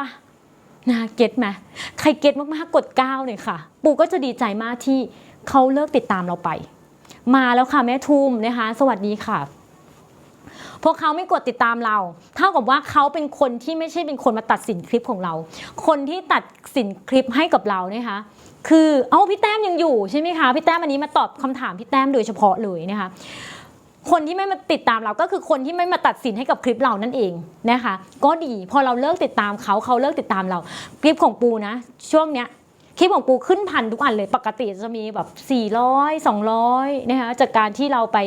ปะนะเก็ตไหมใครเก็ตมากๆกดก้าวหน่อยค่ะ ปูก็จะดีใจมากที่เขาเลิกติดตามเราไป มาแล้วค่ะแม่ทุมนะคะ สวัสดีค่ะพวกเขาไม่กดติดตามเรา เท่ากับว่าเขาเป็นคนที่ไม่ใช่เป็นคนมาตัดสินคลิปของเรา คนที่ตัดสินคลิปให้กับเรานะคะ คือ เอ้าพี่แต้มยังอยู่ใช่ไหมคะ พี่แต้มอันนี้มาตอบคำถามพี่แต้มโดยเฉพาะเลยนะคะ คนที่ไม่มาติดตามเราก็คือคนที่ไม่มาตัดสินให้กับคลิปเรานั่นเองนะคะก็ดีพอเราเลิกติดตามเขาเขาเลิกติดตามเรา คลิปของปูนะ ช่วงเนี้ยคลิปของปูขึ้นพันทุกอันเลยปกติจะมีแบบ 400 200นะคะจากการที่เราไป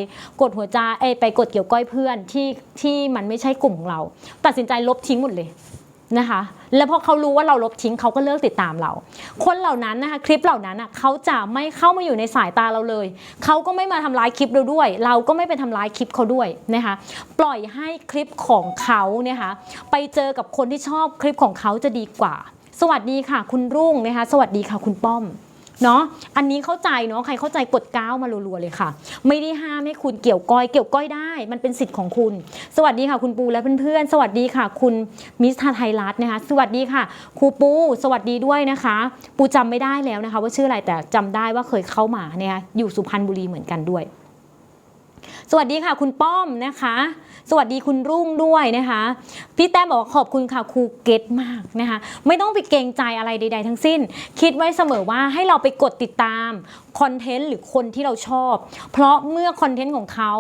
กดหัวใจไปกดเกี่ยวก้อยเพื่อนที่ที่มันไม่ใช่กลุ่มของเรา ตัดสินใจลบทิ้งหมดเลย นะคะ แล้วพอเขารู้ว่าเราลบทิ้งเขาก็เลิกติดตามเรา คนเหล่านั้นนะคะคลิปเหล่านั้นอะเขาจะไม่เข้ามาอยู่ในสายตาเราเลย เขาก็ไม่มาทำร้ายคลิปเราด้วย เราก็ไม่ไปทำร้ายคลิปเขาด้วยนะคะ ปล่อยให้คลิปของเขาเนี่ยค่ะไปเจอกับคนที่ชอบคลิปของเขาจะดีกว่า สวัสดีค่ะ คุณรุ่งนะคะ สวัสดีค่ะคุณป้อม เนาะอันนี้เข้าใจเนาะใครเข้าใจกดก้าวมารัวๆเลยค่ะ ไม่ได้ห้ามให้คุณเกี่ยวก้อยเกี่ยวก้อยได้ มันเป็นสิทธิ์ของคุณ สวัสดีค่ะคุณปูและเพื่อนๆ สวัสดีค่ะ คุณมิสทาไทยรัฐนะคะ สวัสดีค่ะครูปู สวัสดีด้วยนะคะ ปูจำไม่ได้แล้วนะคะ ว่าชื่ออะไรแต่จำได้ว่าเคยเข้ามาเนี่ยอยู่สุพรรณบุรีเหมือนกันด้วย สวัสดีค่ะ คุณป้อมนะคะ สวัสดีคุณรุ่งด้วยนะคะ พี่แต้มบอกว่าขอบคุณค่ะครูเก็ตมากนะคะ ไม่ต้องไปเกรงใจอะไรใด ๆ ทั้งสิ้น คิดไว้เสมอว่าให้เราไปกดติดตามคอนเทนต์หรือคนที่เราชอบ เพราะเมื่อคอนเทนต์ของเขา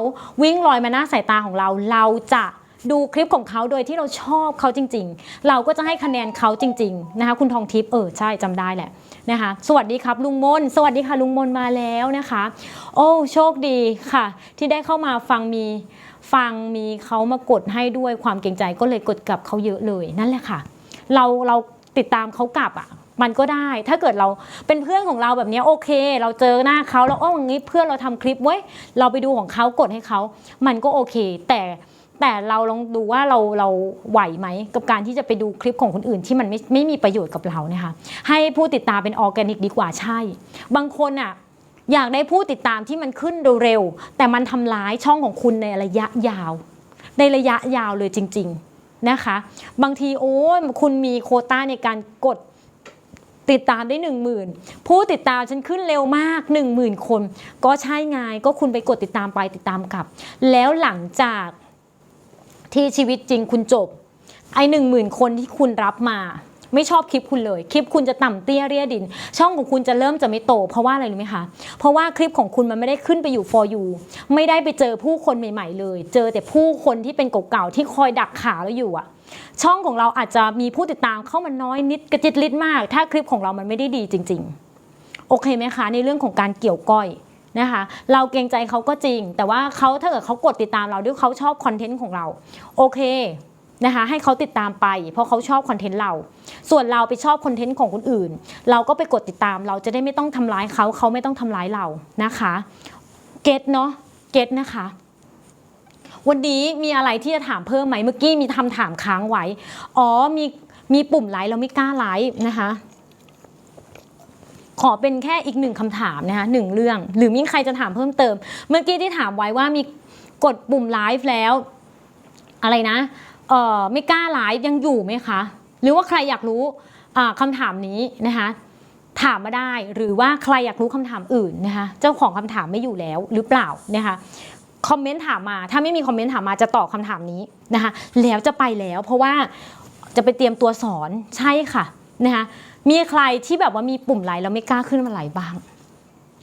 วิ่งลอยมาหน้าสายตาของเราเราจะ ดูคลิปของเขาโดยที่เราชอบเขาจริง ๆ เราก็จะให้คะแนนเขาจริง ๆ นะคะ คุณทองทิพย์เออใช่จำได้แหละนะคะ สวัสดีครับลุงมน สวัสดีค่ะลุงมนมาแล้วนะคะ โอ้โชคดีค่ะ ที่ได้เข้ามาฟังมีฟังมีเขามากดให้ด้วยความเกรงใจก็เลยกดกลับเขาเยอะเลยนั่นแหละค่ะ เราเราติดตามเขากลับอะมันก็ได้ ถ้าเกิดเราเป็นเพื่อนของเราแบบนี้โอเค เราเจอหน้าเขาแล้วอ้อย่างนี้เพื่อนเราทำคลิปเว้ย เราไปดูของเขากดให้เขา มันก็โอเค แต่ แต่เราลองดูว่าเราเราไหวไหมกับการที่จะไปดูคลิปของคนอื่นที่มันไม่ไม่มีประโยชน์กับเราเนี่ยค่ะให้ผู้ติดตามเป็นออร์แกนิกดีกว่าใช่ บางคนอะอยากได้ผู้ติดตามที่มันขึ้นเร็วๆแต่มันทำร้ายช่องของคุณในระยะยาว ในระยะยาวเลยจริง ๆนะคะ บางทีโอ้ยคุณมีโคต้าในการกดติดตามได้หนึ่งหมื่นผู้ติดตามฉันขึ้นเร็วมากหนึ่งหมื่นคน ก็ใช่ไงก็คุณไปกดติดตามไปติดตามกลับ แล้วหลังจาก ที่ชีวิตจริงคุณจบ ไอ้หนึ่งหมื่นคนที่คุณรับมา ไม่ชอบคลิปคุณเลย คลิปคุณจะต่ำเตี้ยเรียดิน ช่องของคุณจะเริ่มจะไม่โต เพราะว่าอะไรรู้ไหมคะ เพราะว่าคลิปของคุณมันไม่ได้ขึ้นไปอยู่ for you ไม่ได้ไปเจอผู้คนใหม่ ๆ เลย เจอแต่ผู้คนที่เป็นเก่าๆที่คอยดักขาเราอยู่อะช่องของเราอาจจะมีผู้ติดตามเข้ามาน้อยนิดกระจิตลิดมาก ถ้าคลิปของเรามันไม่ได้ดีจริง ๆ โอเคไหมคะ ในเรื่องของการเกี่ยวก้อย นะคะเราเกรงใจเขาก็จริง แต่ว่าเขาถ้าเกิดเขากดติดตามเราด้วยเขาชอบคอนเทนต์ของเรา โอเคนะคะให้เขาติดตามไป เพราะเขาชอบคอนเทนต์เรา ส่วนเราไปชอบคอนเทนต์ของคนอื่น เราก็ไปกดติดตามเราจะได้ไม่ต้องทำร้ายเขาเขาไม่ต้องทำร้ายเรานะคะเก็ตเนาะเก็ตนะคะวันนี้มีอะไรที่จะถามเพิ่มไหมเมื่อกี้มีทำถามค้างไว้ อ๋อมีมีปุ่มไลค์เราไม่กล้าไลค์นะคะ ขอเป็นแค่อีกหนึ่งคำถามนะคะหนึ่งเรื่อง หรือมีใครจะถามเพิ่มเติม เมื่อกี้ที่ถามไว้ว่ามีกดปุ่มไลฟ์แล้ว อะไรนะเออไม่กล้าไลฟ์ยังอยู่ไหมคะ หรือว่าใครอยากรู้คำถามนี้นะคะถามมาได้หรือว่าใครอยากรู้คำถามอื่นนะคะเจ้าของคำถามไม่อยู่แล้วหรือเปล่านะคะคอมเมนต์ถามมาถ้าไม่มีคอมเมนต์ถามมาจะตอบคำถามนี้นะคะแล้วจะไปแล้วเพราะว่าจะไปเตรียมตัวสอนใช่ค่ะนะคะ มีใครที่แบบว่ามีปุ่มไลแล้วไม่กล้าขึ้นมาไลบ้าง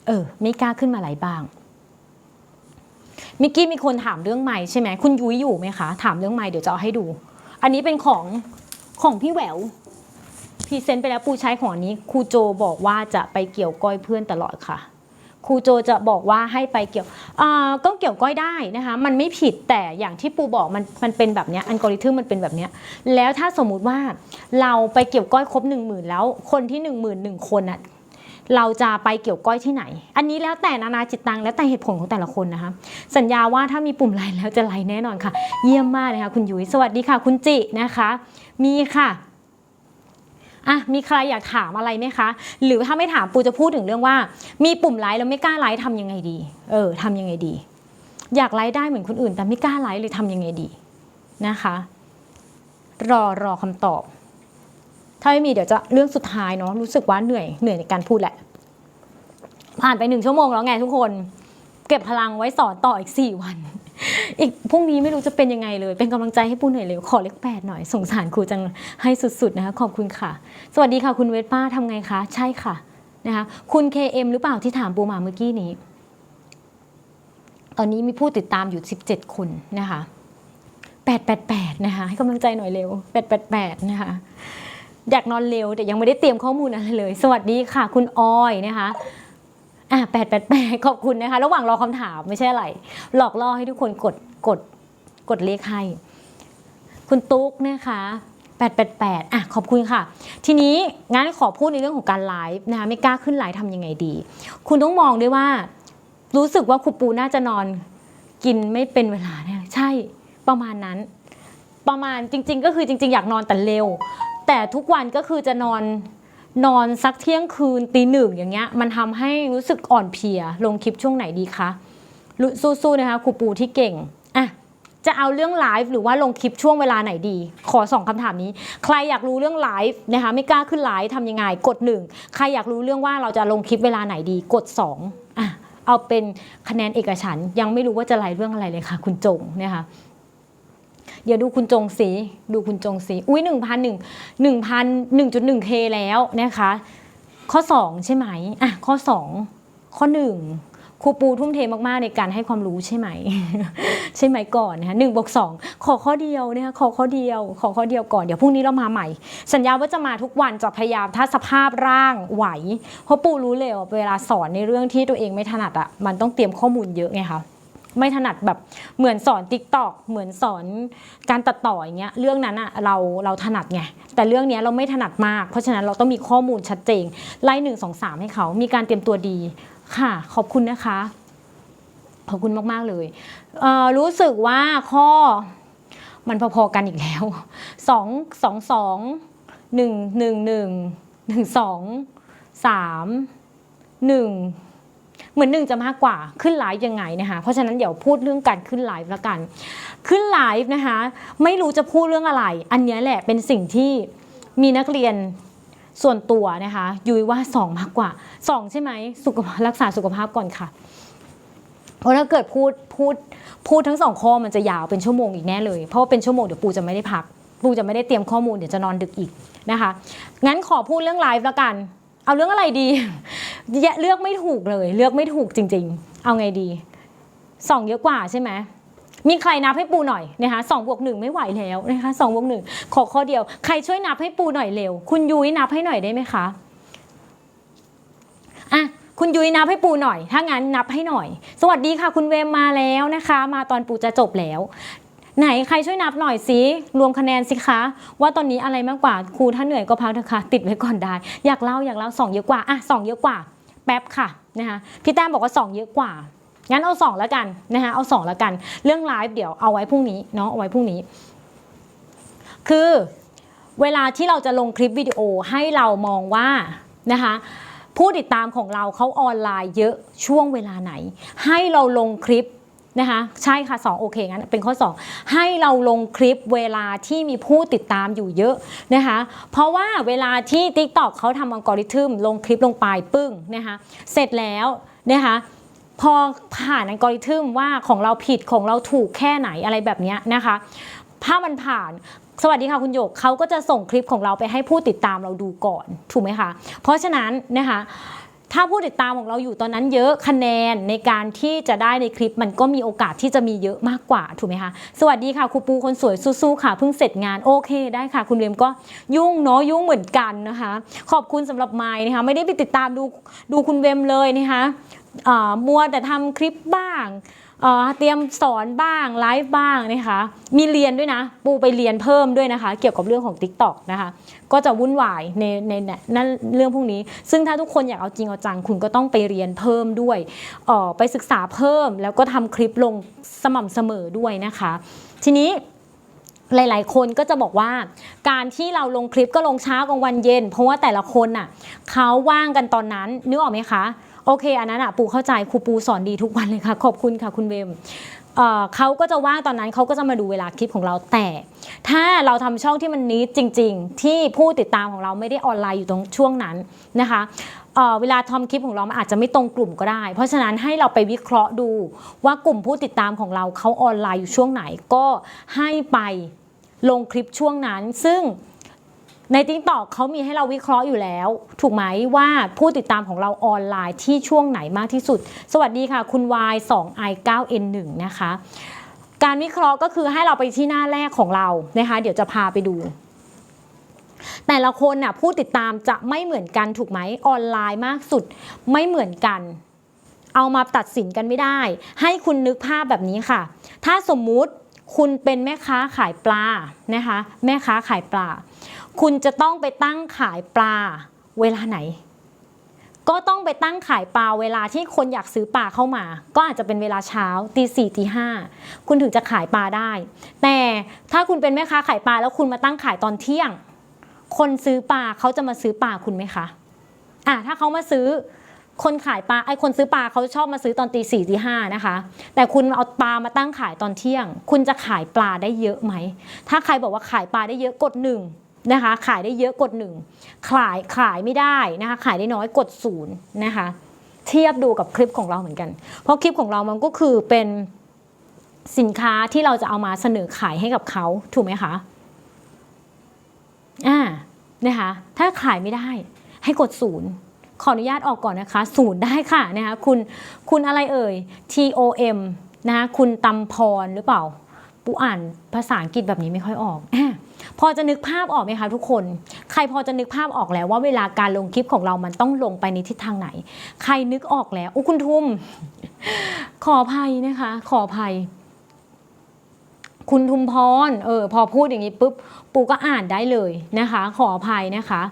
เออ ไม่กล้าขึ้นมาไลบ้างมิกกี้มีคนถามเรื่องไม้ใช่ไหมคุณยุ้ยอยู่ไหมคะ ถามเรื่องไม้เดี๋ยวจะเอาให้ดู อันนี้เป็นของของพี่แหววพรีเซนต์ไปแล้วปูใช้ของอันนี้ครูโจบอกว่าจะไปเกี่ยวก้อยเพื่อนตลอดค่ะ ครูโจจะบอกว่าให้ไปเกี่ยวก็เกี่ยวก้อยได้นะคะมันไม่ผิดแต่อย่างที่ปูบอกมันมันเป็นแบบนี้อัลกอริทึมมันเป็นแบบนี้แล้วถ้าสมมุติว่าเราไปเกี่ยวก้อยครบหนึ่งหมื่นแล้วคนที่หนึ่งหมื่นหนึ่งคนอะเราจะไปเกี่ยวก้อยที่ไหน อันนี้แล้วแต่นานาจิตตังแล้วแต่เหตุผลของแต่ละคนนะคะ สัญญาว่าถ้ามีปุ่มไลน์แล้วจะไลน์แน่นอนค่ะ เยี่ยมมากเลยค่ะคุณยุ้ยสวัสดีค่ะ คุณจินะคะ มีค่ะ อะมีใครอยากถามอะไรไหมคะ หรือถ้าไม่ถามปูจะพูดถึงเรื่องว่า มีปุ่มไลน์แล้วไม่กล้าไลน์ทำยังไงดี เออทำยังไงดี อยากไลน์ได้เหมือนคนอื่น แต่ไม่กล้าไลน์เลยทำยังไงดีนะคะ รอรอคำตอบ ถ้าไม่มีเดี๋ยวจะเรื่องสุดท้ายเนาะรู้สึกว่าเหนื่อยเหนื่อยในการพูดแหละ ผ่านไปหนึ่งชั่วโมงแล้วไงทุกคน เก็บพลังไว้สอนต่ออีกสี่วัน อีกพรุ่งนี้ไม่รู้จะเป็นยังไงเลย เป็นกำลังใจให้ปูหน่อยเร็วขอเลขแปดหน่อยสงสารครูจังให้สุดๆนะคะขอบคุณค่ะ สวัสดีค่ะคุณเวทป้าทำไงคะ ใช่ค่ะนะคะคุณ KM หรือเปล่าที่ถามปูมาเมื่อกี้นี้ ตอนนี้มีผู้ติดตามอยู่ 17 คนนะคะ888 นะคะ ให้กำลังใจหน่อยเร็ว 888 นะคะ อยากนอนเร็วแต่ยังไม่ได้เตรียมข้อมูลอะไรเลย สวัสดีค่ะ คุณออยนะคะ อะ888ขอบคุณนะคะ ระหว่างรอคำถามไม่ใช่อะไร หลอกล่อให้ทุกคนกดกดกดเลขให้คุณตุ๊กนะคะ888อะขอบคุณค่ะ ทีนี้งั้นขอพูดในเรื่องของการไลฟ์นะคะไม่กล้าขึ้นไลฟ์ทำยังไงดี คุณต้องมองด้วยว่า รู้สึกว่าครูปูน่าจะนอนกินไม่เป็นเวลาเนี่ยใช่ประมาณนั้น ประมาณจริง ๆ ก็คือจริง ๆ อยากนอนแต่เร็ว แต่ทุกวันก็คือจะนอน นอนสักเที่ยงคืนตีหนึ่งอย่างเงี้ยมันทำให้รู้สึกอ่อนเพลีย ลงคลิปช่วงไหนดีคะสู้ๆนะคะครูปูที่เก่งอะจะเอาเรื่องไลฟ์หรือว่าลงคลิปช่วงเวลาไหนดี ขอสองคำถามนี้ ใครอยากรู้เรื่องไลฟ์นะคะไม่กล้าขึ้นไลฟ์ทำยังไง กดหนึ่งใครอยากรู้เรื่องว่าเราจะลงคลิปเวลาไหนดี กดสองอะเอาเป็นคะแนนเอกฉันยังไม่รู้ว่าจะไลฟ์เรื่องอะไรเลยค่ะ คุณจงนะคะ เดี๋ยวดูคุณจงสี ดูคุณจงสี อุ้ยหนึ่งพันหนึ่งหนึ่งพันหนึ่งจุดหนึ่งเคแล้วนะคะ ข้อสองใช่ไหมอะข้อสองข้อหนึ่งครูปูทุ่มเทมากๆในการให้ความรู้ใช่ไหม ใช่ไหมก่อนนะคะหนึ่งบวกสองขอข้อเดียวนะคะขอข้อเดียว ขอข้อเดียวก่อนเดี๋ยวพรุ่งนี้เรามาใหม่ สัญญาว่าจะมาทุกวันจะพยายามถ้าสภาพร่างไหวเพราะปูรู้เลยว่าเวลาสอนในเรื่องที่ตัวเองไม่ถนัดอะมันต้องเตรียมข้อมูลเยอะไงคะ ไม่ถนัดแบบเหมือนสอนติ๊กตอกเหมือนสอนการตัดต่ออย่างเงี้ยเรื่องนั้นอะเราเราถนัดไงแต่เรื่องนี้เราไม่ถนัดมาก เพราะฉะนั้นเราต้องมีข้อมูลชัดเจนไล่หนึ่งสองสามให้เขามีการเตรียมตัวดีค่ะ ขอบคุณนะคะ ขอบคุณมาก ๆ เลยเรู้สึกว่าข้อมันพอๆกันอีกแล้วสองสองสองหนึ่งหนึ่งหนึ่งหนึ่งสองสามหนึ่ง เหมือนหนึ่งจะมากกว่าขึ้นไลฟ์ยังไงนะคะเพราะฉะนั้นเดี๋ยวพูดเรื่องการขึ้นไลฟ์แล้วกัน ขึ้นไลฟ์นะคะ ไม่รู้จะพูดเรื่องอะไร อันนี้แหละเป็นสิ่งที่มีนักเรียนส่วนตัวนะคะยุ้ยว่าสองมากกว่าสองใช่ไหมสุขภาพรักษาสุขภาพก่อนค่ะ เพราะถ้าเกิดพูดพูดพูดทั้งสองข้อมันจะยาวเป็นชั่วโมงอีกแน่เลย เพราะว่าเป็นชั่วโมงเดี๋ยวปูจะไม่ได้พักปูจะไม่ได้เตรียมข้อมูลเดี๋ยวจะนอนดึกอีกนะคะ งั้นขอพูดเรื่องไลฟ์แล้วกัน เอาเรื่องอะไรดี เลือกไม่ถูกเลย เลือกไม่ถูกจริง ๆ เอาไงดีสองเยอะกว่าใช่ไหมมีใครนับให้ปูหน่อยนะคะสองบวกหนึ่งไม่ไหวแล้วนะคะสองบวกหนึ่งขอข้อเดียว ใครช่วยนับให้ปูหน่อยเร็ว คุณยุ้ยนับให้หน่อยได้ไหมคะอะคุณยุ้ยนับให้ปูหน่อย ถ้างั้นนับให้หน่อย สวัสดีค่ะ คุณเวมมาแล้วนะคะ มาตอนปูจะจบแล้ว ไหนใครช่วยนับหน่อยสิรวมคะแนนสิคะ ว่าตอนนี้อะไรมากกว่าครูถ้าเหนื่อยก็พักเถอะค่ะติดไว้ก่อนได้ อยากเล่าอยากเล่าสองเยอะกว่าอะสองเยอะกว่า แป๊บค่ะนะคะพี่แต้มบอกว่าสองเยอะกว่างั้นเอาสองแล้วกันนะคะเอาสองแล้วกัน เรื่องไลฟ์เดี๋ยวเอาไว้พรุ่งนี้เนาะเอาไว้พรุ่งนี้ คือเวลาที่เราจะลงคลิปวิดีโอให้เรามองว่านะคะผู้ติดตามของเราเขาออนไลน์เยอะช่วงเวลาไหน ให้เราลงคลิป นะคะใช่ค่ะ 2 โอเคงั้นเป็นข้อ 2 ให้เราลงคลิปเวลาที่มีผู้ติดตามอยู่เยอะนะคะเพราะว่าเวลาที่ TikTok เขาทำอัลกอริทึมลงคลิปลงไปปึ้งนะคะเสร็จแล้วนะคะพอผ่านอัลกอริทึมว่าของเราผิดของเราถูกแค่ไหนอะไรแบบนี้นะคะถ้ามันผ่านสวัสดีค่ะคุณหยกเขาก็จะส่งคลิปของเราไปให้ผู้ติดตามเราดูก่อนถูกไหมคะเพราะฉะนั้นนะคะ ถ้าผู้ติดตามของเราอยู่ตอนนั้นเยอะคะแนนในการที่จะได้ในคลิปมันก็มีโอกาสที่จะมีเยอะมากกว่าถูกไหมคะ สวัสดีค่ะครูปูคนสวยสู้ๆค่ะเพิ่งเสร็จงานโอเคได้ค่ะ คุณเวมก็ยุ่งเนาะยุ่งเหมือนกันนะคะ ขอบคุณสำหรับไมค์นะคะไม่ได้ไปติดตามดูดูคุณเวมเลยนะคะมัวแต่ทำคลิปบ้าง เตรียมสอนบ้างไลฟ์บ้างนะคะ มีเรียนด้วยนะ ปูไปเรียนเพิ่มด้วยนะคะ เกี่ยวกับเรื่องของ Tik t o อกนะคะ ก็จะวุ่นวายในในนนั่นเรื่องพวกนี้ ซึ่งถ้าทุกคนอยากเอาจริงเอาจัง คุณก็ต้องไปเรียนเพิ่มด้วยออไปศึกษาเพิ่มแล้วก็ทำคลิปลงสม่ำเสมอด้วยนะคะ ทีนี้หลาย ๆ คนก็จะบอกว่า การที่เราลงคลิปก็ลงเช้ากลางวันเย็น เพราะว่าแต่ละคนน่ะเขาว่างกันตอนนั้นนึกออกไหมคะ โอเค อันนั้นอะปูเข้าใจครูปูสอนดีทุกวันเลยค่ะ ขอบคุณค่ะคุณเวมเขาก็จะว่างตอนนั้นเขาก็จะมาดูเวลาคลิปของเราแต่ ถ้าเราทำช่องที่มันนิดจริง ๆ ที่ผู้ติดตามของเราไม่ได้ออนไลน์อยู่ตรงช่วงนั้นนะคะเวลาทำคลิปของเราอาจจะไม่ตรงกลุ่มก็ได้ เพราะฉะนั้นให้เราไปวิเคราะห์ดูว่ากลุ่มผู้ติดตามของเราเขาออนไลน์อยู่ช่วงไหนก็ให้ไปลงคลิปช่วงนั้น ซึ่ง ใน t ิ k t o k เขามีให้เราวิเคราะห์อยู่แล้ว ถูกไหมว่าผู้ติดตามของเราออนไลน์ที่ช่วงไหนมากที่สุด สวัสดีค่ะ คุณ Y 2 i 9 n 1นะคะ การวิเคราะห์ก็คือให้เราไปที่หน้าแรกของเรานะคะ เดี๋ยวจะพาไปดู แต่ละคนน่ะผู้ติดตามจะไม่เหมือนกันถูกไหมออนไลน์มากสุดไม่เหมือนกัน เอามาตัดสินกันไม่ได้ ให้คุณนึกภาพแบบนี้ค่ะ ถ้าสมมุติ คุณเป็นแม่ค้าขายปลานะคะแม่ค้าขายปลา คุณจะต้องไปตั้งขายปลาเวลาไหน ก็ต้องไปตั้งขายปลาเวลาที่คนอยากซื้อปลาเข้ามา ก็อาจจะเป็นเวลาเช้าตีสี่ตีห้าคุณถึงจะขายปลาได้ แต่ถ้าคุณเป็นแม่ค้าขายปลาแล้วคุณมาตั้งขายตอนเที่ยง คนซื้อปลาเขาจะมาซื้อปลาคุณไหมคะอะถ้าเขามาซื้อ คนขายปลาไอ้คนซื้อปลาเขาชอบมาซื้อตอนตีสี่ตีห้านะคะ แต่คุณเอาปลามาตั้งขายตอนเที่ยง คุณจะขายปลาได้เยอะไหม ถ้าใครบอกว่าขายปลาได้เยอะกดหนึ่งนะคะ ขายได้เยอะกดหนึ่งขายขายไม่ได้นะคะ ขายได้น้อยกดศูนย์นะคะ เทียบดูกับคลิปของเราเหมือนกัน เพราะคลิปของเรามันก็คือเป็นสินค้าที่เราจะเอามาเสนอขายให้กับเขาถูกไหมคะอ่านะคะถ้าขายไม่ได้ให้กดศูนย์ ขออนุญาตออกก่อนนะคะศูนย์ได้ค่ะนะคะคุณคุณอะไรเอ่ย T O M นะคะคุณตำพรหรือเปล่าปูอ่านภาษาอังกฤษแบบนี้ไม่ค่อยออก พอจะนึกภาพออกไหมคะทุกคน ใครพอจะนึกภาพออกแล้วว่าเวลาการลงคลิปของเรามันต้องลงไปในทิศทางไหน ใครนึกออกแล้วอุคุณทุ่มขออภัยนะคะ ขออภัย คุณทุมพร เออ พอพูดอย่างนี้ปุ๊บ ปูก็อ่านได้เลยนะคะ ขออภัยนะคะ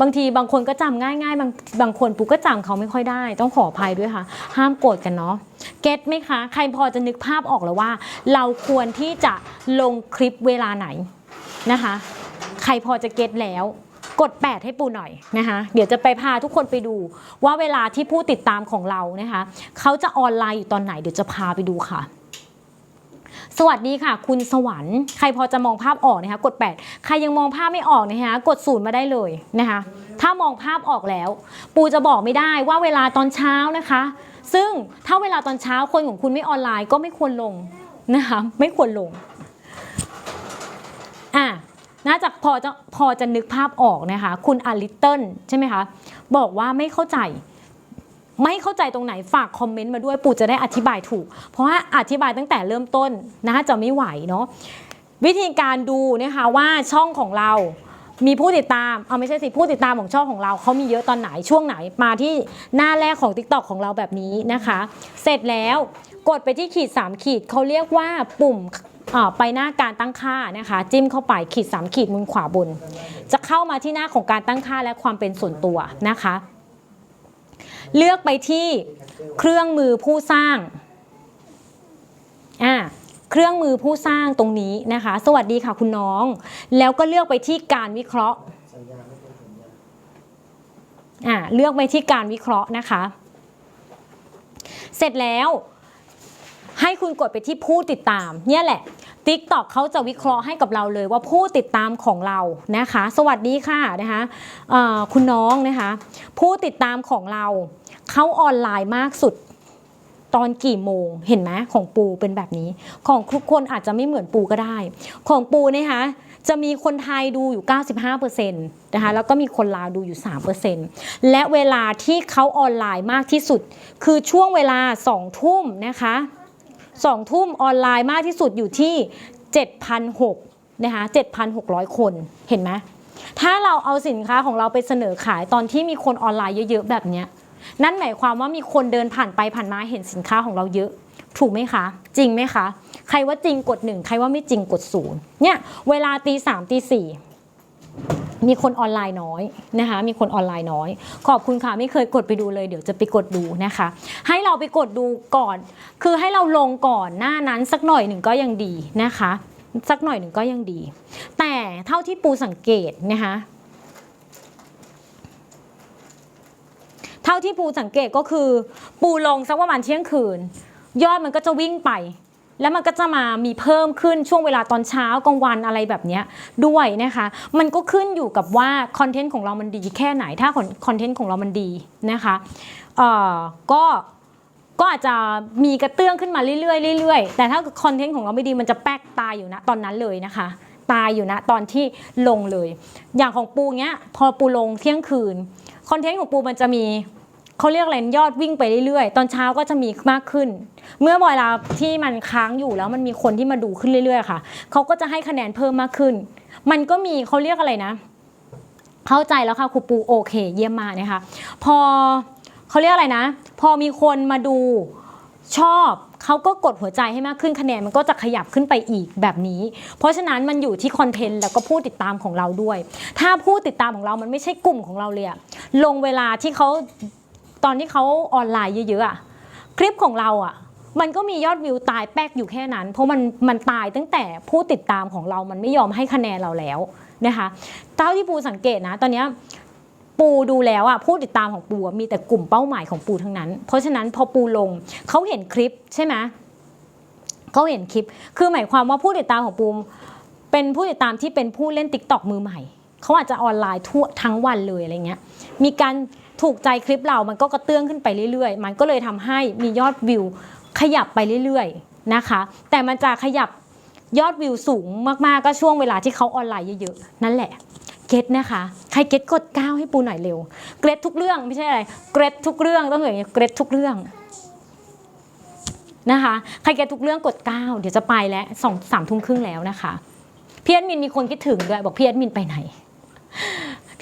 บางทีบางคนก็จำง่ายๆ บางบางคนปูก็จำเขาไม่ค่อยได้ ต้องขออภัยด้วยค่ะ ห้ามโกรธกันเนาะเก็ตไหมคะ ใครพอจะนึกภาพออกแล้วว่า เราควรที่จะลงคลิปเวลาไหนนะคะ ใครพอจะเก็ตแล้วกด 8 ให้ปูหน่อยนะคะเดี๋ยวจะไปพาทุกคนไปดู ว่าเวลาที่ผู้ติดตามของเรานะคะเขาจะออนไลน์อยู่ตอนไหนเดี๋ยวจะพาไปดูค่ะ สวัสดีค่ะ คุณสวรรค์ใครพอจะมองภาพออกนะคะกด 8 ใครยังมองภาพไม่ออกนะคะกดศูนย์มาได้เลยนะคะถ้ามองภาพออกแล้ว ปูจะบอกไม่ได้ว่าเวลาตอนเช้านะคะ ซึ่งถ้าเวลาตอนเช้าคนของคุณไม่ออนไลน์ก็ไม่ควรลงนะคะไม่ควรลงอะน่าจะพอจะพอจะนึกภาพออกนะคะ คุณอลิตเติ้ลใช่ไหมคะ บอกว่าไม่เข้าใจ ไม่เข้าใจตรงไหนฝากคอมเมนต์มาด้วยปู่จะได้อธิบายถูก เพราะว่าอธิบายตั้งแต่เริ่มต้นนะคะจะไม่ไหวเนาะวิธีการดูนะคะว่าช่องของเรามีผู้ติดตาม เอาไม่ใช่สิ ผู้ติดตามของช่องของเราเขามีเยอะตอนไหนช่วงไหนมาที่หน้าแรกของ t ิ k t o k ของเราแบบนี้นะคะ เสร็จแล้วกดไปที่ขีด 3 ขีดเขาเรียกว่าปุ่มไปหน้าการตั้งค่านะคะ จิ้มเข้าไปขีด 3 ขีดมุมขวาบน จะเข้ามาที่หน้าของการตั้งค่าและความเป็นส่วนตัวนะคะ เลือกไปที่เครื่องมือผู้สร้างอ่าเครื่องมือผู้สร้างตรงนี้นะคะ สวัสดีค่ะคุณน้อง แล้วก็เลือกไปที่การวิเคราะห์อ่าเลือกไปที่การวิเคราะห์นะคะ เสร็จแล้ว ให้คุณกดไปที่ผู้ติดตาม เนี่ยแหละ TikTok เขาจะวิเคราะห์ให้กับเราเลยว่าผู้ติดตามของเรานะคะ สวัสดีค่ะนะคะคุณน้องนะคะ ผู้ติดตามของเราเขาออนไลน์มากสุดตอนกี่โมงเห็นไหมของปูเป็นแบบนี้ ของทุกคนอาจจะไม่เหมือนปูก็ได้ ของปูนะคะจะมีคนไทยดูอยู่ 95%นะคะแล้วก็มีคนลาวดูอยู่ 3%และเวลาที่เขาออนไลน์มากที่สุด คือช่วงเวลา 2 ทุ่มนะคะ 2 ทุ่มออนไลน์มากที่สุดอยู่ที่ 7,600นะคะ7,600 คนเห็นไหมถ้าเราเอาสินค้าของเราไปเสนอขายตอนที่มีคนออนไลน์เยอะๆแบบนี้นั่นหมายความว่ามีคนเดินผ่านไปผ่านมาเห็นสินค้าของเราเยอะ ถูกไหมคะ จริงไหมคะ ใครว่าจริงกดหนึ่งใครว่าไม่จริงกดศูนย์เนี่ยเวลาตีสามตีสี่ มีคนออนไลน์น้อยนะคะ มีคนออนไลน์น้อย ขอบคุณค่ะไม่เคยกดไปดูเลย เดี๋ยวจะไปกดดูนะคะ ให้เราไปกดดูก่อน คือให้เราลงก่อนหน้านั้นสักหน่อยหนึ่งก็ยังดีนะคะ สักหน่อยหนึ่งก็ยังดี แต่เท่าที่ปูสังเกตนะคะเท่าที่ปูสังเกตก็คือ ปูลงสักประมาณเที่ยงคืน ยอดมันก็จะวิ่งไป แล้วมันก็จะมามีเพิ่มขึ้นช่วงเวลาตอนเช้ากลางวันอะไรแบบนี้ด้วยนะคะ มันก็ขึ้นอยู่กับว่าคอนเทนต์ของเรามันดีแค่ไหนถ้าคอนเทนต์ของเรามันดีนะคะเอ่อก็ก็อาจจะมีกระเตื้องขึ้นมาเรื่อยๆเรื่อยๆ แต่ถ้าคอนเทนต์ของเราไม่ดีมันจะแป๊กตายอยู่นะตอนนั้นเลยนะคะ ตายอยู่นะตอนที่ลงเลย อย่างของปูเงี้ยพอปูลงเที่ยงคืนคอนเทนต์ของปูมันจะมีเขาเรียกอะไรยอดวิ่งไปเรื่อยๆ ตอนเช้าก็จะมีมากขึ้น เมื่อเวลาที่มันค้างอยู่แล้วมันมีคนที่มาดูขึ้นเรื่อยๆค่ะเขาก็จะให้คะแนนเพิ่มมากขึ้น มันก็มีเขาเรียกอะไรนะ เข้าใจแล้วค่ะครูปูโอเค เยี่ยมมากนะคะ พอเขาเรียกอะไรนะ พอมีคนมาดูชอบเขาก็กดหัวใจให้มากขึ้นคะแนนมันก็จะขยับขึ้นไปอีกแบบนี้ เพราะฉะนั้นมันอยู่ที่คอนเทนต์แล้วก็ผู้ติดตามของเราด้วย ถ้าผู้ติดตามของเรามันไม่ใช่กลุ่มของเราเลยอะลงเวลาที่เขาตอนที่เขาออนไลน์เยอะๆอะคลิปของเราอะ มันก็มียอดวิวตายแป๊กอยู่แค่นั้น เพราะมันมันตายตั้งแต่ผู้ติดตามของเรามันไม่ยอมให้คะแนนเราแล้วนะคะเท่าที่ปูสังเกตนะ ตอนนี้ปูดูแล้วอะผู้ติดตามของปูมีแต่กลุ่มเป้าหมายของปูทั้งนั้น เพราะฉะนั้นพอปูลงเขาเห็นคลิปใช่ไหมเขาเห็นคลิป คือหมายความว่าผู้ติดตามของปูเป็นผู้ติดตามที่เป็นผู้เล่นติ๊กต็อกมือใหม่เขาอาจจะออนไลน์ทั่วทั้งวันเลยอะไรเงี้ย มีการถูกใจคลิปเรา มันก็กระเตื้องขึ้นไปเรื่อยๆ มันก็เลยทำให้มียอดวิว ขยับไปเรื่อยๆนะคะ แต่มันจะขยับยอดวิวสูงมากๆ ก็ช่วงเวลาที่เขาออนไลน์เยอะๆ นั่นแหละเกตนะคะ ใครเกตกดก้าวให้ปูหน่อยเร็ว เกรดทุกเรื่องไม่ใช่อะไร เกรดทุกเรื่องต้องอย่างนี้เกรดทุกเรื่องนะคะ ใครเกตทุกเรื่องกดก้าวเดี๋ยวจะไปแล้วสองสามทุ่มครึ่งแล้วนะคะ พี่แอดมินมีคนคิดถึงด้วยบอกพี่แอดมินไปไหน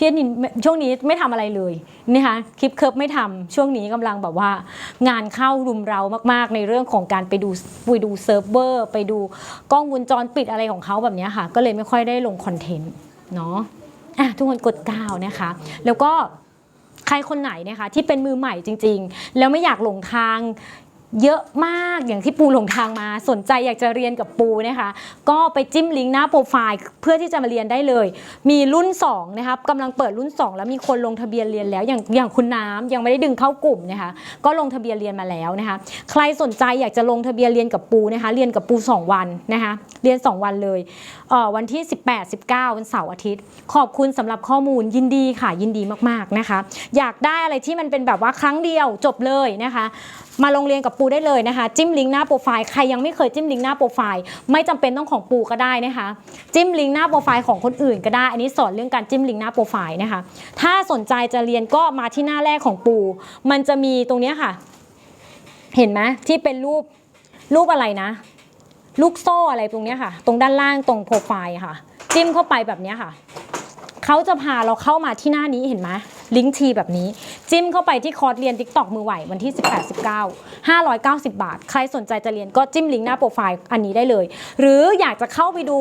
พี่แอดมินช่วงนี้ไม่ทำอะไรเลยนะคะคลิปเคิร์ฟไม่ทำช่วงนี้กำลังแบบว่า งานเข้ารุมเรามากๆ ในเรื่องของการไปดูไปดูเซิร์ฟเวอร์ไปดูกล้องวงจรปิดอะไรของเขาแบบนี้ค่ะ ก็เลยไม่ค่อยได้ลงคอนเทนต์เนาะะทุกคนกดก้าวนะคะ แล้วก็ใครคนไหนนะคะที่เป็นมือใหม่จริง ๆ แล้วไม่อยากหลงทาง เยอะมากอย่างที่ปูหลงทางมาสนใจอยากจะเรียนกับปูนะคะ ก็ไปจิ้มลิงก์หน้าโปรไฟล์เพื่อที่จะมาเรียนได้เลย มีรุ่น2นะครับกำลังเปิดรุ่น 2 แล้วมีคนลงทะเบียนเรียนแล้วอย่างอย่างคุณน้ำยังไม่ได้ดึงเข้ากลุ่มนะคะ ก็ลงทะเบียนเรียนมาแล้วนะคะ ใครสนใจอยากจะลงทะเบียนเรียนกับปูนะคะ เรียนกับปู 2 วันนะคะ เรียน 2 วันเลยเอ่อวันที่ 18 19วันเสาร์อาทิตย์ ขอบคุณสำหรับข้อมูลยินดีค่ะยินดีมากๆนะคะ อยากได้อะไรที่มันเป็นแบบว่าครั้งเดียวจบเลยนะคะ มาลงเรียนกับปูได้เลยนะคะ จิ้มลิงก์หน้าโปรไฟล์ใครยังไม่เคยจิ้มลิงก์หน้าโปรไฟล์ไม่จำเป็นต้องของปูก็ได้นะคะ จิ้มลิงก์หน้าโปรไฟล์ของคนอื่นก็ได้ อันนี้สอนเรื่องการจิ้มลิงก์หน้าโปรไฟล์นะคะ ถ้าสนใจจะเรียนก็มาที่หน้าแรกของปู มันจะมีตรงนี้ค่ะ เห็นไหมที่เป็นรูปรูปอะไรนะ ลูกโซ่อะไรตรงนี้ค่ะ ตรงด้านล่างตรงโปรไฟล์ค่ะ จิ้มเข้าไปแบบนี้ค่ะ เขาจะพาเราเข้ามาที่หน้านี้เห็นไหมลิงก์ทีแบบนี้ จิ้มเข้าไปที่คอร์สเรียน TikTok มือไหววันที่ 18 19 590 บาท ใครสนใจจะเรียนก็จิ้มลิงก์หน้าโปรไฟล์อันนี้ได้เลย หรืออยากจะเข้าไปดู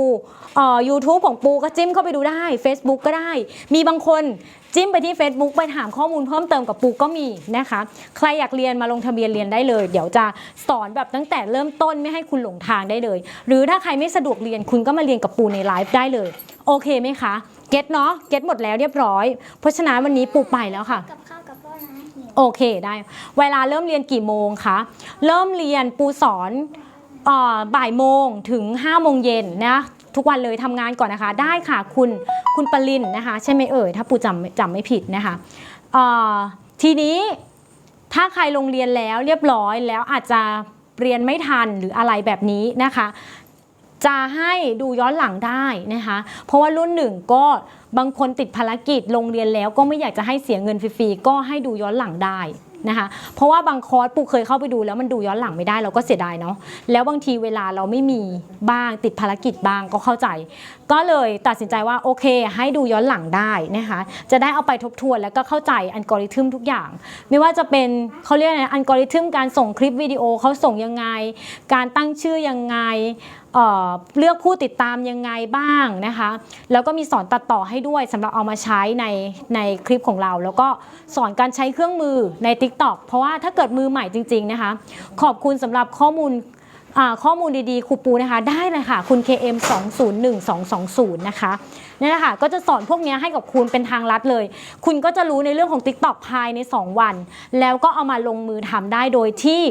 อ่อ YouTube ของปูก็จิ้มเข้าไปดูได้ Facebook ก็ได้ มีบางคน จิ้มไปที่ Facebook ไปถามข้อมูลเพิ่มเติมกับปูก็มีนะคะ ใครอยากเรียนมาลงทะเบียนเรียนได้เลย เดี๋ยวจะสอนแบบตั้งแต่เริ่มต้นไม่ให้คุณหลงทางได้เลย หรือถ้าใครไม่สะดวกเรียนคุณก็มาเรียนกับปูในไลฟ์ได้เลย โอเคไหมคะ เก็ตเนาะ เก็ตหมดแล้วเรียบร้อย เพราะฉะนั้นวันนี้ปูไปแล้วค่ะ กับข้าวกับพ่อนะหิวโอเคได้ เวลาเริ่มเรียนกี่โมงคะ เริ่มเรียนปูสอนเออบ่ายโมงถึง5้าโมงเย็นนะ ทุกวันเลยทำงานก่อนนะคะ ได้ค่ะคุณคุณปรินนะคะ ใช่ไหมเอ่ยถ้าปูจำจำไม่ผิดนะคะทีนี้ถ้าใครลงเรียนแล้วเรียบร้อยแล้วอาจจะเรียนไม่ทันหรืออะไรแบบนี้นะคะ จะให้ดูย้อนหลังได้นะคะ เพราะว่ารุ่นหนึ่งก็บางคนติดภารกิจลงเรียนแล้วก็ไม่อยากจะให้เสียเงินฟรีๆก็ให้ดูย้อนหลังได้ นะคะ เพราะว่าบางคอร์สปูเคยเข้าไปดูแล้วมันดูย้อนหลังไม่ได้เราก็เสียดายเนาะ แล้วบางทีเวลาเราไม่มีบ้างติดภารกิจบ้างก็เข้าใจ ก็เลยตัดสินใจว่าโอเค ให้ดูย้อนหลังได้นะคะ จะได้เอาไปทบทวนแล้วก็เข้าใจอัลกอริทึมทุกอย่าง ไม่ว่าจะเป็นเขาเรียกอะไรอัลกอริทึมการส่งคลิปวิดีโอเขาส่งยังไง การตั้งชื่อยังไง เเลือกผู้ติดตามยังไงบ้างนะคะ แล้วก็มีสอนตัดต่อให้ด้วยสำหรับเอามาใช้ในในคลิปของเรา แล้วก็สอนการใช้เครื่องมือใน TikTok เพราะว่าถ้าเกิดมือใหม่จริง ๆนะคะ ขอบคุณสำหรับข้อมูลข้อมูลดีๆครูปูนะคะ ได้เลยค่ะ คุณ KM 201220 นะคะนี่นแหละค่ะก็จะสอนพวกนี้ให้กับคุณเป็นทางลัดเลย คุณก็จะรู้ในเรื่องของ TikTok ภายใน 2 วัน แล้วก็เอามาลงมือทำได้โดยที่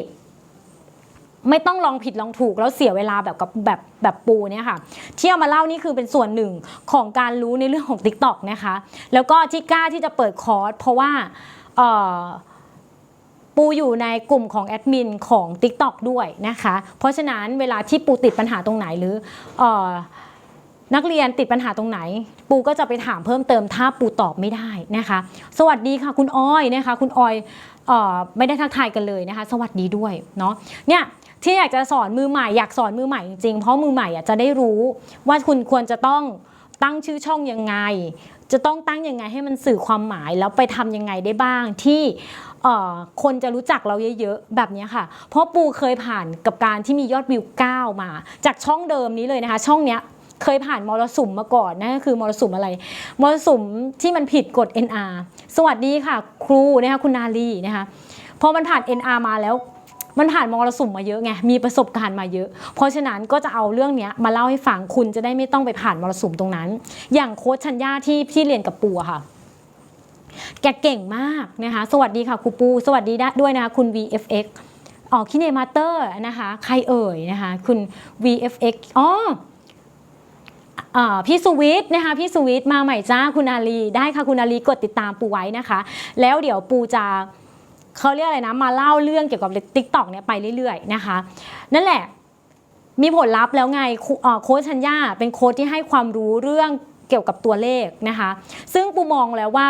ไม่ต้องลองผิดลองถูกแล้วเสียเวลาแบบกับแบบแบบปูเนี่ยค่ะที่เอามาเล่านี่คือเป็นส่วนหนึ่งของการรู้ในเรื่องของ TikTok นะคะ แล้วก็ที่กล้าที่จะเปิดคอร์สเพราะว่าปูอยู่ในกลุ่มของแอดมินของ TikTok ด้วยนะคะ เพราะฉะนั้นเวลาที่ปูติดปัญหาตรงไหนหรืออนักเรียนติดปัญหาตรงไหน ปูก็จะไปถามเพิ่มเติมถ้าปูตอบไม่ได้นะคะ สวัสดีค่ะคุณอ้อยนะคะ คุณอ้อยออไม่ได้ทักทายกันเลยนะคะ สวัสดีด้วยเนาะเนี่ย ที่อยากจะสอนมือใหม่อยากสอนมือใหม่จริงๆเพราะมือใหม่จะได้รู้ว่าคุณควรจะต้องตั้งชื่อช่องยังไง จะต้องตั้งยังไงให้มันสื่อความหมายแล้วไปทำยังไงได้บ้างที่คนจะรู้จักเราเยอะๆ แบบนี้ค่ะ เพราะปูเคยผ่านกับการที่มียอดวิว 9 มา จากช่องเดิมนี้เลยนะคะ ช่องเนี้ยเคยผ่านมรสุมมาก่อนนั่นก็คือมรสุมอะไร มรสุมที่มันผิดกฎ NR สวัสดีค่ะ ครูนะคะคุณนาลีนะคะพอมันผ่าน NR มาแล้ว มันผ่านมรสุมมาเยอะไงมีประสบการณ์มาเยอะ เพราะฉะนั้นก็จะเอาเรื่องนี้มาเล่าให้ฟังคุณจะได้ไม่ต้องไปผ่านมรสุมตรงนั้น อย่างโค้ชชัญญาที่ที่เรียนกับปูอะค่ะแกเก่งมากนะคะ สวัสดีค่ะครูปู สวัสดีด้วยนะคะคุณ VFX อ๋อคิเนมาเตอร์นะคะ ใครเอ่ยนะคะ คุณ VFX อ๋อพี่สุวิทย์นะคะพี่สุวิทย์มาใหม่จ้าคุณอาลีได้ค่ะคุณอาลีกดติดตามปูไว้นะคะ แล้วเดี๋ยวปูจะ เขาเรียกอะไรนะ มาเล่าเรื่องเกี่ยวกับ t ิ k t o k เนี่ยไปเรื่อยๆนะคะ นั่นแหละมีผลลัพธ์แล้วไงโค้ชชัญญาเป็นโค้ชที่ให้ความรู้เรื่องเกี่ยวกับตัวเลขนะคะ ซึ่งปูมองแล้วว่า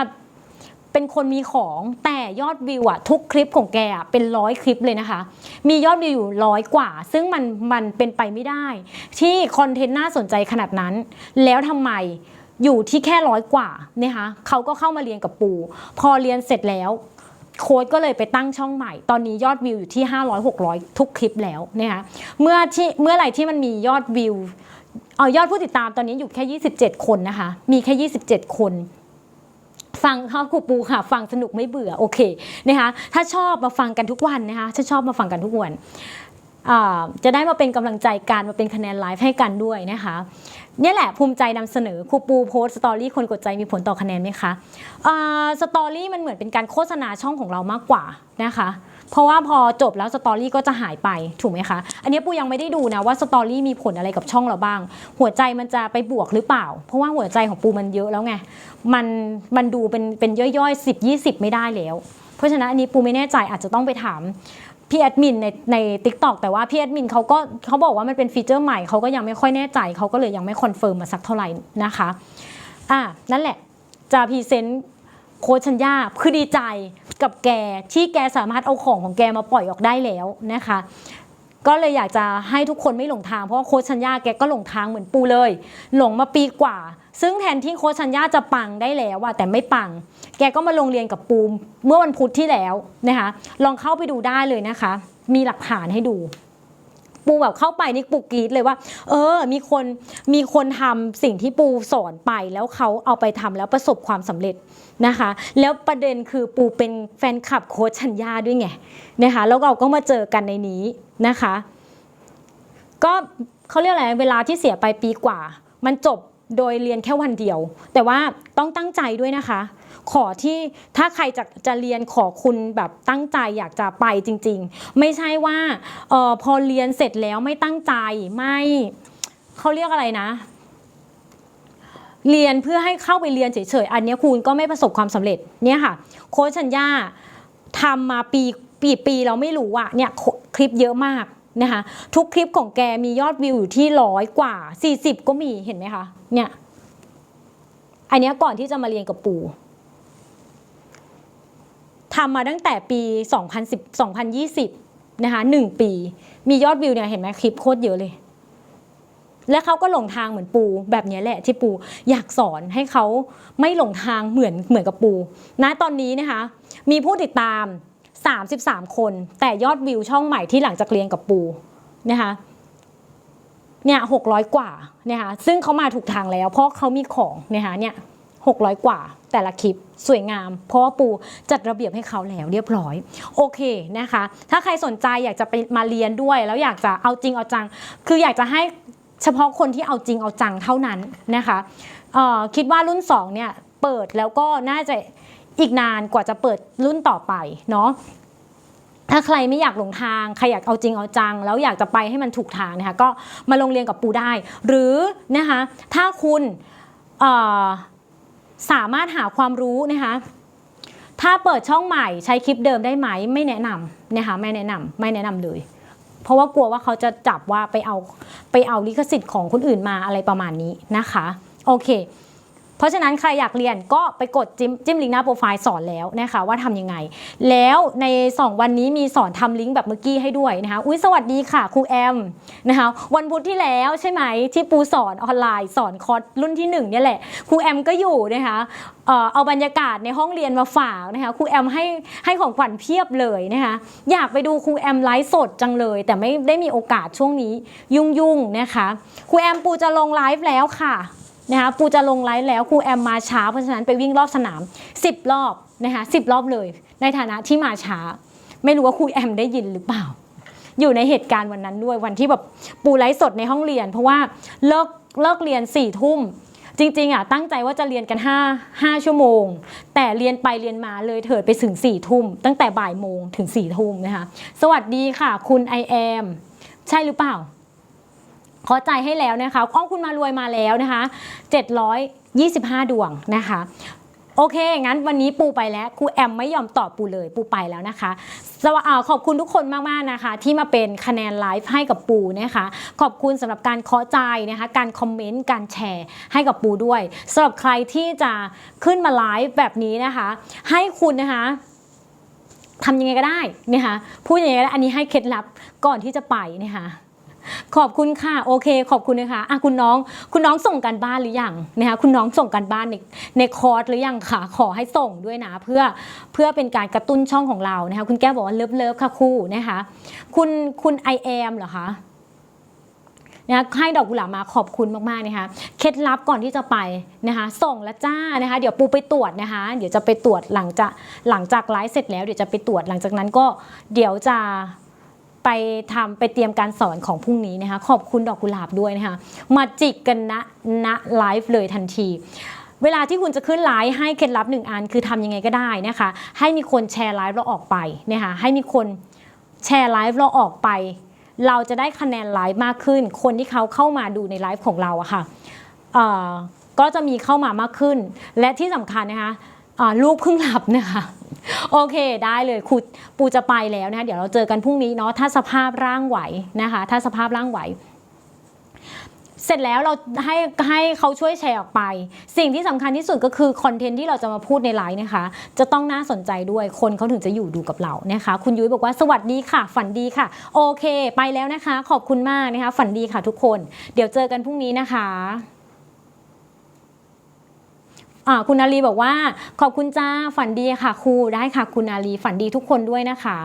เป็นคนมีของแต่ยอดวิวอะทุกคลิปของแกอะเป็นร้อยคลิปเลยนะคะ มียอดวิวอยู่ร้อยกว่า ซึ่งมันมันเป็นไปไม่ได้ ที่คอนเทนต์น่าสนใจขนาดนั้น แล้วทำไมอยู่ที่แค่ร้อยกว่านะคะเขาก็เข้ามาเรียนกับปู พอเรียนเสร็จแล้ว โค้ดก็เลยไปตั้งช่องใหม่ ตอนนี้ยอดวิวอยู่ที่ 500 600 ทุกคลิปแล้วนะคะเมื่อที่เมื่อไหร่ที่มันมียอดวิวเออยอดผู้ติดตามตอนนี้อยู่แค่ 27 คนนะคะ มีแค่ 27 คนฟังเขาครูปูค่ะ ฟังสนุกไม่เบื่อโอเคนะคะถ้าชอบมาฟังกันทุกวันนะคะถ้าชอบมาฟังกันทุกวันจะได้มาเป็นกำลังใจกันมาเป็นคะแนนไลฟ์ให้กันด้วยนะคะ เนี่ยแหละภูมิใจนำเสนอครูปูโพสต์สตอรี่คนกดใจมีผลต่อคะแนนไหมคะอ่าสตอรี่มันเหมือนเป็นการโฆษณาช่องของเรามากกว่านะคะเพราะว่าพอจบแล้วสตอรี่ก็จะหายไปถูกไหมคะ อันนี้ปูยังไม่ได้ดูนะว่าสตอรี่มีผลอะไรกับช่องเราบ้าง หัวใจมันจะไปบวกหรือเปล่า เพราะว่าหัวใจของปูมันเยอะแล้วไง มันมันดูเป็นเป็นย่อยๆ 10 20 ไม่ได้แล้ว เพราะฉะนั้นอันนี้ปูไม่แน่ใจอาจจะต้องไปถาม พี่แอดมินในใน t ิ k t o k แต่ว่าพี่แอดมินเขาก็เขาบอกว่ามันเป็นฟีเจอร์ใหม่เขาก็ยังไม่ค่อยแน่ใจเขาก็เลยยังไม่คอนเฟิร์มมาสักเท่าไหร่นะคะอะนั่นแหละจะพรีเซนต์โค้ชชัญญาคือดีใจกับแกที่แกสามารถเอาของของแกมาปล่อยออกได้แล้วนะคะ ก็เลยอยากจะให้ทุกคนไม่หลงทางเพราะว่าโค้ชชัญญาแกก็หลงทางเหมือนปูเลย หลงมาปีกว่า ซึ่งแทนที่โค้ชชัญญาจะปังได้แล้วอะแต่ไม่ปัง แกก็มาลงเรียนกับปูมเมื่อวันพุธที่แล้วนะคะลองเข้าไปดูได้เลยนะคะ มีหลักฐานให้ดูปูแบบเข้าไปนี่ปูกรีดเลยว่า เออ มีคนมีคนทำสิ่งที่ปูสอนไปแล้วเขาเอาไปทำแล้วประสบความสำเร็จนะคะ แล้วประเด็นคือปูเป็นแฟนคลับโค้ชชัญญาด้วยไงนะคะแล้วเราก็มาเจอกันในนี้นะคะ ก็เขาเรียกอะไรเวลาที่เสียไปปีกว่า มันจบ โดยเรียนแค่วันเดียว แต่ว่าต้องตั้งใจด้วยนะคะ ขอที่ถ้าใครจะจะเรียนขอคุณแบบตั้งใจอยากจะไปจริง ๆ ไม่ใช่ว่าออพอเรียนเสร็จแล้วไม่ตั้งใจไม่เขาเรียกอะไรนะ เรียนเพื่อให้เข้าไปเรียนเฉยๆอันนี้คุณก็ไม่ประสบความสำเร็จเนี่ยค่ะ โค้ชชัญญาทำมาปีปีปีเราไม่รู้อะเนี่ยคลิปเยอะมาก นะคะทุกคลิปของแกมียอดวิวอยู่ที่ร้อยกว่า 40 ก็มีเห็นไหมคะเนี่ยอันเนี้ยก่อนที่จะมาเรียนกับปู่ทำมาตั้งแต่ปี 2010 2020 นะคะ1ปี มียอดวิวเนี่ยเห็นไหมคลิปโคตรเยอะเลย และเขาก็หลงทางเหมือนปู แบบนี้แหละที่ปูอยากสอนให้เขาไม่หลงทางเหมือนเหมือนกับปูณตอนนี้นะคะ มีผู้ติดตาม 33 คน แต่ยอดวิวช่องใหม่ที่หลังจากเรียนกับปูนะคะเนี่ย600กว่านะคะซึ่งเขามาถูกทางแล้ว เพราะเขามีของนะคะเนี่ย600กว่า แต่ละคลิปสวยงาม เพราะว่าปูจัดระเบียบให้เขาแล้วเรียบร้อย โอเคนะคะ ถ้าใครสนใจอยากจะไปมาเรียนด้วย แล้วอยากจะเอาจริงเอาจัง คืออยากจะให้เฉพาะคนที่เอาจริงเอาจังเท่านั้นนะคะคิดว่ารุ่น2เนี่ยเปิดแล้วก็น่าจะ อีกนานกว่าจะเปิดรุ่นต่อไปเนาะถ้าใครไม่อยากหลงทาง ใครอยากเอาจริงเอาจัง แล้วอยากจะไปให้มันถูกทางนะคะก็มาลงเรียนกับปูได้ หรือนะคะถ้าคุณสามารถหาความรู้นะคะถ้าเปิดช่องใหม่ใช้คลิปเดิมได้ไหมไม่แนะนำนะคะไม่แนะนำไม่แนะนำเลย เพราะว่ากลัวว่าเขาจะจับว่าไปเอาไปเอาลิขสิทธิ์ของคนอื่นมาอะไรประมาณนี้นะคะ โอเค เพราะฉะนั้นใครอยากเรียนก็ไปกดจิ้มจิ้มลิงก์หน้าโปรไฟล์สอนแล้วนะคะว่าทำยังไง แล้วใน 2 วันนี้มีสอนทำลิงก์แบบเมื่อกี้ให้ด้วยนะคะอุ้ยสวัสดีค่ะครูแอมนะคะวันพุธที่แล้วใช่ไหมที่ปูสอนออนไลน์สอนคอร์สรุ่นที่1เนี่ยแหละครูแอมก็อยู่นะคะเออเอาบรรยากาศในห้องเรียนมาฝากนะคะครูแอมให้ให้ของขวัญเพียบเลยนะคะอยากไปดูครูแอมไลฟ์สดจังเลย แต่ไม่ได้มีโอกาสช่วงนี้ยุ่งๆนะคะครูแอมปูจะลงไลฟ์แล้วค่ะ นะคะปูจะลงไลฟ์แล้วครูแอมมาช้าเพราะฉะนั้นไปวิ่งรอบสนาม 10 รอบนะคะ10รอบเลย ในฐานะที่มาช้า ไม่รู้ว่าครูแอมได้ยินหรือเปล่า อยู่ในเหตุการณ์วันนั้นด้วยวันที่แบบปูไลฟ์สดในห้องเรียน เพราะว่าเลิกเลิกเรียน4ี่ทุ่มจริงๆอะตั้งใจว่าจะเรียนกัน 5 5 ชั่วโมง แต่เรียนไปเรียนมาเลยเถิดไปถึง4ี่ทุ่มตั้งแต่บ่ายโมงถึง4ี่ทุ่มนะคะสวัสดีค่ะ คุณไอแอมใช่หรือเปล่า ขอจ่ายให้แล้วนะคะอ้อคุณมารวยมาแล้วนะคะ 725 ดวงนะคะโอเค งั้นวันนี้ปูไปแล้วครูแอมไม่ยอมตอบปูเลย ปูไปแล้วนะคะสวอ่าขอบคุณทุกคนมากๆนะคะ ที่มาเป็นคะแนนไลฟ์ให้กับปูนะคะ ขอบคุณสำหรับการเคาะใจนะคะ การคอมเมนต์ การแชร์ให้กับปูด้วยสำหรับใครที่จะขึ้นมาไลฟ์แบบนี้นะคะ ให้คุณนะคะทำยังไงก็ได้นะคะพูดยังไงก็ได้อันนี้ให้เคล็ดลับก่อนที่จะไปนะคะ ขอบคุณค่ะโอเค ขอบคุณนะคะอะคุณน้องคุณน้องส่งกันบ้านหรือยังนะคะคุณน้องส่งกันบ้านในในคอร์สหรือยังค่ะขอให้ส่งด้วยนะ เพื่อเพื่อเป็นการกระตุ้นช่องของเรานะคะคุณแก้วบอกว่าเลิฟเลิฟค่ะครู่นะคะคุณคุณไอแอมเหรอคะนะคะให้ดอกกุหลาบมาขอบคุณมากๆนะคะเคล็ดลับก่อนที่จะไปนะคะ ส่งล้วจ้านะคะ เดี๋ยวปูไปตรวจนะคะ เดี๋ยวจะไปตรวจหลังจากหลังจากไลฟ์เสร็จแล้วเดี๋ยวจะไปตรวจหลังจากนั้นก็เดี๋ยวจะ ไปทำไปเตรียมการสอนของพรุ่งนี้นะคะ ขอบคุณดอกกุหลาบด้วยนะคะ มาจิกกันณณไลฟ์เลยทันทีเวลาที่คุณจะขึ้นไลฟ์ให้เคล็ดลับหนึ่งอันคือทำยังไงก็ได้นะคะ ให้มีคนแชร์ไลฟ์เราออกไปนะคะให้มีคนแชร์ไลฟ์เราออกไป เราจะได้คะแนนไลฟ์มากขึ้น คนที่เขาเข้ามาดูในไลฟ์ของเราอะค่ะเอ่อก็จะมีเข้ามามากขึ้น และที่สำคัญนะคะ ลูกเพิ่งหลับนะคะโอเคได้เลยครูปูจะไปแล้วนะคะเดี๋ยวเราเจอกันพรุ่งนี้เนาะถ้าสภาพร่างไหวนะคะ ถ้าสภาพร่างไหวเสร็จแล้วเราให้ให้เขาช่วยแชร์ออกไป สิ่งที่สำคัญที่สุดก็คือคอนเทนต์ที่เราจะมาพูดในไลฟ์นะคะ จะต้องน่าสนใจด้วยคนเขาถึงจะอยู่ดูกับเรานะคะ คุณยุ้ยบอกว่าสวัสดีค่ะ ฝันดีค่ะ โอเค ไปแล้วนะคะ ขอบคุณมากนะคะ ฝันดีค่ะทุกคน เดี๋ยวเจอกันพรุ่งนี้นะคะ คุณนาลีบอกว่า ขอบคุณจ้าฝันดีค่ะครูได้ค่ะ คุณนาลีฝันดีทุกคนด้วยนะคะ